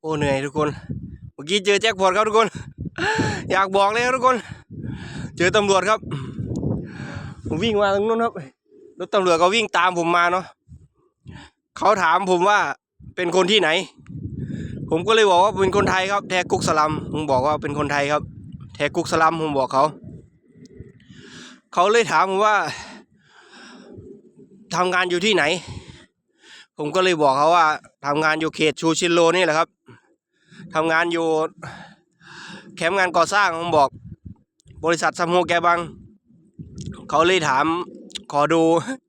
โอ้เหนื่อยทุกคน เมื่อกี้เจอแจ็คพอตครับทุกคน อยากบอกเลยครับทุกคน เจอตำรวจครับ ผมวิ่งมาตรงนู้นครับ รถตำรวจก็วิ่งตามผมมาเนาะ เขาถามผมว่าเป็นคนที่ไหน ผมก็เลยบอกว่าเป็นคนไทยครับ แทกุกสลัม ผมบอกว่าเป็นคนไทยครับ แทกุกสลัมผมบอกเขา เขาเลยถามผมว่าทำงานอยู่ที่ไหน ผมก็เลยบอกเขาว่าทำงานอยู่เขตชูชินโลนี่แหละครับ ทำงานอยู่แคมป์งานก่อสร้างผมบอก บริษัทซัมโฮแกบัง เขาเลยถามขอดู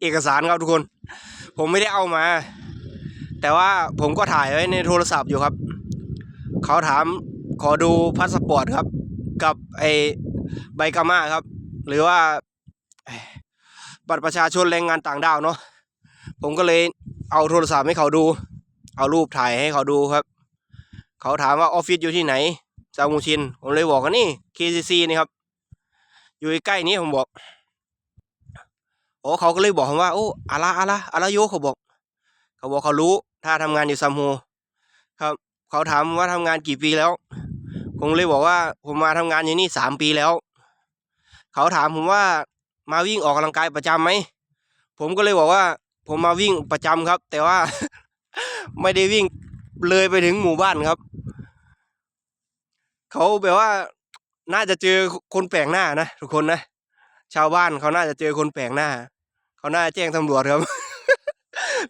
เอกสารครับทุกคน ผมไม่ได้เอามา แต่ว่าผมก็ถ่ายไว้ในโทรศัพท์อยู่ครับ เขาถามขอดูพาสปอร์ตครับ กับไอใบกามาครับ หรือว่าบัตรประชาชนแรงงานต่างด้าวเนาะผมก็เลยเอาโทรศัพท์ให้เขาดู เอารูปถ่ายให้เขาดูครับ เขาถามว่าออฟฟิศอยู่ที่ไหนซามูชิน ผมเลยบอกว่านี่ KCC นี่ครับ อยู่ใกล้นี้ผมบอกโอ้เขาก็เลยบอกผมว่าโอ้อาลาอาลาอาลาโยเขาบอก เขาบอกเขารู้ ถ้าทำงานอยู่ซัมโฮครับ เขาถามว่าทำงานกี่ปีแล้ว ผมเลยบอกว่า ผมมาทำงานอยู่นี่สามปีแล้ว เขาถามผมว่ามาวิ่งออกกำลังกายประจำไหม ผมก็เลยบอกว่า ผมมาวิ่งประจำครับ แต่ว่า ไม่ได้วิ่งเลยไปถึงหมู่บ้านครับ เขาแบบว่าน่าจะเจอคนแปลกหน้านะทุกคนนะชาวบ้านเขาน่าจะเจอคนแปลกหน้า เขาน่าจแจ้งตำรวจครับ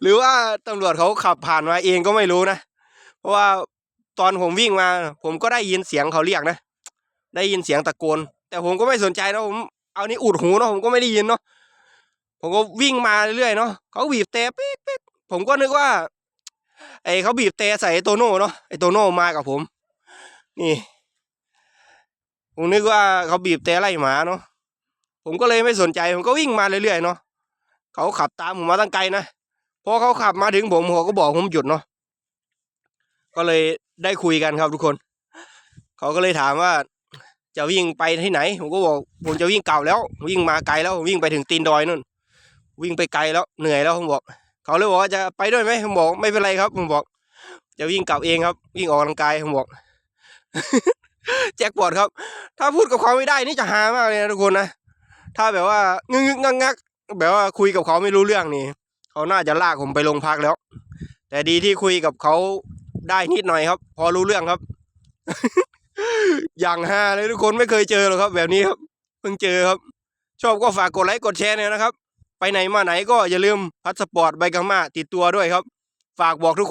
หรือว่าตำรวจเขาขับผ่านมาเองก็ไม่รู้นะเพราะว่าตอนผมวิ่งมา ผมก็ได้ยินเสียงเขาเรียกนะได้ยินเสียงตะโกน แต่ผมก็ไม่สนใจนะผมเอานี่อุดหูเนาะผมก็ไม่ได้ยินเนาะผมก็วิ่งมาเรื่อยๆเนาะเขาบีบแต่ปี๊กปี๊กผมก็นึกว่า ไอ้เขาบีบแต่ใส่ไอ้โตโน่เนาะไอ้โตโน่มากับผม นี่ ผมนึกว่าเขาบีบแต่ไล่หมาเนาะผมก็เลยไม่สนใจผมก็วิ่งมาเรื่อยๆเนาะเขาขับตามผมมาตั้งไกลนะพอเขาขับมาถึงผมเขาก็บอกผมหยุดเนาะก็เลยได้คุยกันครับทุกคน เขาก็เลยถามว่าจะวิ่งไปที่ไหน ผมก็บอกผมจะวิ่งเก่าแล้ว วิ่งมาไกลแล้ววิ่งไปถึงตีนดอยนู่น วิ่งไปไกลแล้วเหนื่อยแล้วผมบอก เขาเลยบอกว่าจะไปด้วยไหมผมบอกไม่เป็นไรครับ ผมบอก จะวิ่งกลับเองครับ วิ่งออกกำลังกายผมบอก แจ็คปอดครับ ถ้าพูดกับเขาไม่ได้นี่จะหามากเลยนะทุกคนนะ ถ้าแบบว่างึกงึกงักงักแบบว่าคุยกับเขาไม่รู้เรื่องนี่ เขาน่าจะลากผมไปโรงพักแล้ว แต่ดีที่คุยกับเขาได้นิดหน่อยครับ พอรู้เรื่องครับ อย่างฮาเลยทุกคนไม่เคยเจอหรอกครับ แบบนี้ครับ เพิ่งเจอครับ ชอบก็ฝากกดไลค์กดแชร์เนี่ยนะครับ ไปไหนมาไหนก็อย่าลืมพาสปอร์ตใบกามาติดตัวด้วยครับ ฝากบอกทุก